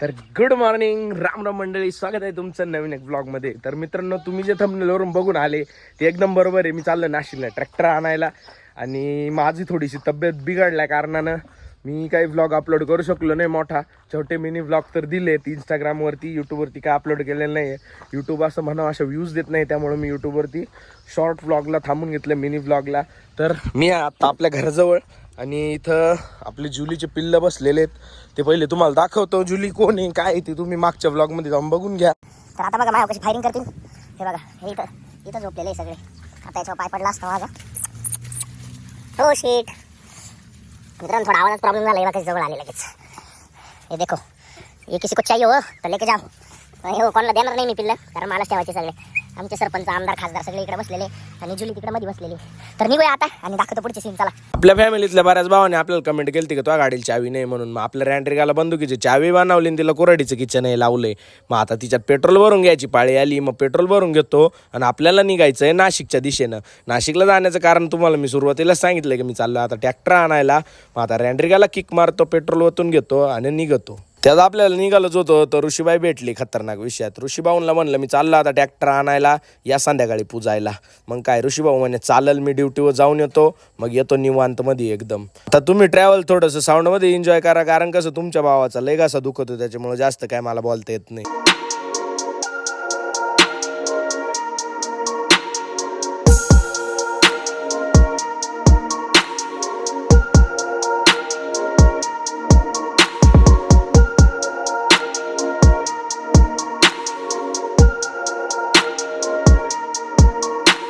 तर good morning Ram Ram मंडळी स्वागत आहे तुमचं नवीन एक ब्लॉगमध्ये तर मित्रांनो तुम्ही जे थंबनेलवरून बघून आले ते एकदम बरोबर आहे. मी चाललो नाशिकला ट्रॅक्टर आणायला आणि माझी थोडीशी तब्येत बिघडल्या कारणानं मी काही व्लॉग अपलोड करू शकलो नाही मोठा. छोटे मिनी व्लॉग तर दिलेत. इंस्टाग्रामवरती यूट्यूबवरती काय अपलोड केलेलं नाही आहे यूट्यूब असं म्हणावं अशा व्ह्यूज देत नाही. त्यामुळे मी यूट्यूबवरती शॉर्ट व्लॉगला थांबून घेतलं मिनी व्लॉगला तर मी आता आपल्या घराजवळ आणि इथं आपले जुलीचे पिल्लं बसलेले आहेत. ते पहिले तुम्हाला दाखवतो जुली कोण आहे काय आहे ते तुम्ही मागच्या ब्लॉगमध्ये जाऊन बघून घ्या. तर आता बघा माझ्या कशी फायरिंग करतील. हे बघा हे इथं इथं झोपलेले सगळे. आता याच्यावर पाय पडला असता माझा. हो शेट मित्रांनो थोडा आवाजात प्रॉब्लेम झाला. बघा जवळ आले लगेच. हे देखो. ये किसी को चाहिए हो? तर लेके जाओ. नाही हो कोणाला देणार नाही मी पिल्लं कारण मलाच ठेवायचे सगळे. आमचे सरपंच आमदार खासदार सगळे इकडे बसलेले आणि जुली तिकडे मध्ये बसलेली तर निघूया आता आणि दाखवतो पुढची सीन चला. आपल्या फॅमिलीतल्या बऱ्याच भावाने आपल्याला कमेंट केली की तो गाडीची चावी नाही म्हणून. मग आपल्या रँड्रिकाला बंदुकीची चावी बनवली आणि तिला कोराडीचं किचन आहे लावलंय. मग आता तिच्यात पेट्रोल भरून घ्यायची पाळी आली मग पेट्रोल भरून घेतो आणि आपल्याला निघायचं आहे नाशिकच्या दिशेनं. नाशिकला जाण्याचं कारण तुम्हाला मी सुरुवातीलाच सांगितलं की मी चाललो आता ट्रॅक्टर आणायला. मग आता रँड्रिकाला किक मारतो पेट्रोल ओतून घेतो आणि निघतो. त्यात आपल्याला निघालंच होतो तर ऋषीबाई भेटली खतरनाक विषयात. ऋषीभाऊंना म्हणलं मी चाललो आता ट्रॅक्टर आणायला या संध्याकाळी पूजायला. मग काय ऋषीभाऊ म्हणे चालेल मी ड्युटीवर जाऊन येतो मग येतो निवांतमध्ये एकदम. आता तुम्ही ट्रॅव्हल थोडंसं साऊंडमध्ये एन्जॉय करा कारण कसं तुमच्या भावाचा लय घासा दुखतो त्याच्यामुळे जास्त काय मला बोलता येत नाही.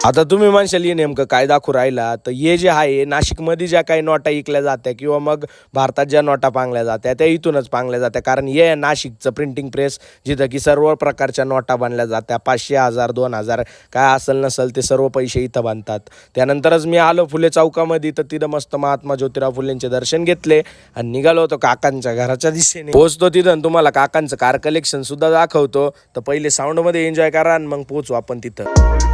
आता तुम्ही म्हणशाल हे नेमकं काय दाखवू राहिला? तर ये जे आहे नाशिकमध्ये ज्या काही नोटा इकल्या जात्या किंवा मग भारतात ज्या नोटा पांगल्या जात्या त्या इथूनच पांगल्या जात्या. कारण हे आहे नाशिकचं प्रिंटिंग प्रेस जिथं की सर्व प्रकारच्या नोटा बांधल्या जात्या. पाचशे हजार दोन हजार काय असेल नसेल ते सर्व पैसे इथं बांधतात त्यानंतरच मी आलो फुले चौकामध्ये तर तिथं मस्त महात्मा ज्योतिराव फुलेंचे दर्शन घेतले आणि निघालो होतो काकांच्या घराच्या दिशेने. पोहोचतो तिथं तुम्हाला काकांचं कार कलेक्शन सुद्धा दाखवतो. तर पहिले साऊंडमध्ये एन्जॉय करा आणि मग पोहोचू आपण तिथं.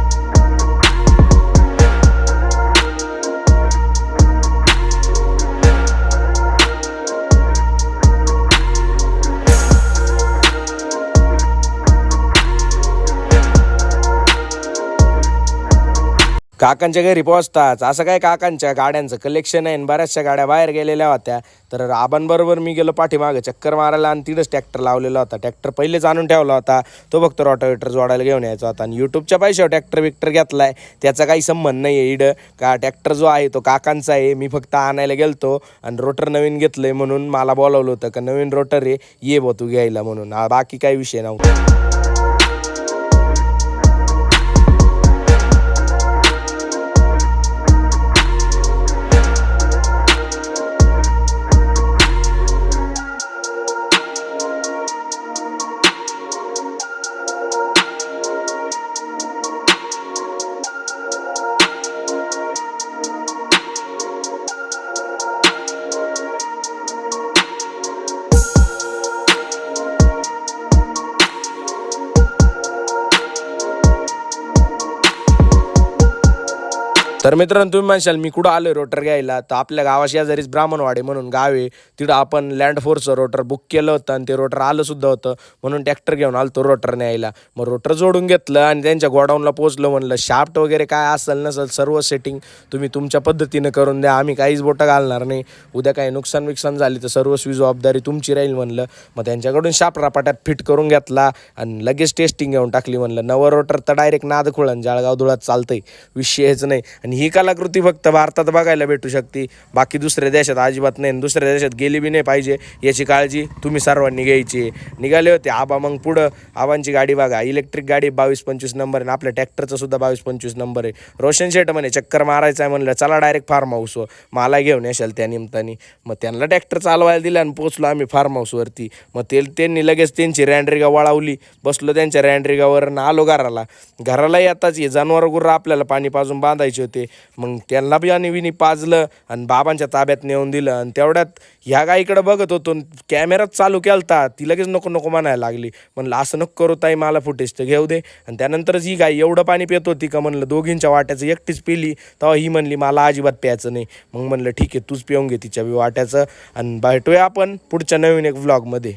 काकांच्या घरी पोहोचताच असं काय काकांच्या गाड्यांचं कलेक्शन आहे आणि बऱ्याचशा गाड्या बाहेर गेलेल्या होत्या. तर आबांबरोबर मी गेलो पाठीमागं चक्कर मारायला आणि तिथंच ट्रॅक्टर लावलेला होता. ट्रॅक्टर पहिलेच आणून ठेवला होता. तो फक्त रोटावेटर जोडायला घेऊन यायचा होता. आणि यूट्यूबच्या पैशावर ट्रॅक्टर विक्टर घेतलाय. त्याचा काही संबंध नाही आहे इड. का ट्रॅक्टर जो आहे तो काकांचा आहे. मी फक्त आणायला गेलतो आणि रोटर नवीन घेतलंय म्हणून मला बोलावलं होतं का नवीन रोटर आहे. ये बो तू घ्यायला म्हणून. बाकी काही विषय नव्हता. तर मित्रांनो तुम्ही म्हणशाल मी कुठं आलोय रोटर घ्यायला? तर आपल्या गावा शेजारीच ब्राह्मणवाडे म्हणून गाव आहे. तिथं आपण लँडफोर्सचं रोटर बुक केलं होतं आणि ते रोटर आलं सुद्धा होतं. म्हणून ट्रॅक्टर घेऊन आलो तो रोटर न्यायला. मग रोटर जोडून घेतलं आणि त्यांच्या गोडाऊनला पोहोचलो म्हणलं शाफ्ट वगैरे काय असेल नसेल सर्व सेटिंग तुम्ही तुमच्या पद्धतीनं करून द्या. आम्ही काहीच बोटं घालणार नाही. उद्या काही नुकसान विकसान झाली तर सर्वस्वी जबाबदारी तुमची राहील म्हणलं. मग त्यांच्याकडून शाप रापाट्यात फिट करून घेतला आणि लगेच टेस्टिंग घेऊन टाकली म्हणलं. नवं रोटर तर डायरेक्ट नाद आणि जळगाव धुळात चालतंय. विषयच नाही. आणि ही कलाकृती फक्त भारतात बघायला भेटू शकते. बाकी दुसऱ्या देशात अजिबात नाही आणि दुसऱ्या देशात गेली बी नाही पाहिजे याची काळजी तुम्ही सर्वांनी घ्यायची. आहे. निघाले होते आबा मग पुढं आबांची गाडी बघा. इलेक्ट्रिक गाडी बावीस पंचवीस नंबर आहे आणि आपल्या ट्रॅक्टरचा सुद्धा बावीस पंचवीस नंबर आहे. रोशन शेट म्हणे चक्कर मारायचं आहे म्हणलं चला डायरेक्ट फार्म हाऊस मला घेऊन येशाल त्या निमित्ताने. मग त्यांना ट्रॅक्टर चालवायला दिला आणि पोचलो आम्ही फार्म हाऊसवरती मग ते त्यांनी लगेच त्यांची रँड्रिगा वळावली. बसलो त्यांच्या रँड्रिगावर आलो घराला. घराला येताच हे जनावर गुर्र आपल्याला पाणी पाजून बांधायचे होते. मग त्यांना बी आणि विनी पाजलं आणि बाबांच्या ताब्यात नेऊन दिलं. आणि तेवढ्यात ह्या गाईकडे बघत होतो कॅमेराच चालू केलता. ती लगेच नको नको म्हणायला लागली. म्हणलं असं नको करू ताई मला फुटेज तर घेऊ दे. आणि त्यानंतरच ही गाय एवढं पाणी पित होती का म्हणलं दोघींच्या वाट्याचं एकटीच पिली. तेव्हा ही म्हणली मला अजिबात प्यायचं नाही. मग म्हणलं ठीक आहे तूच पिऊन घे तिच्या बी वाट्याचं. आणि भेटूया आपण पुढच्या नवीन एक व्लॉगमध्ये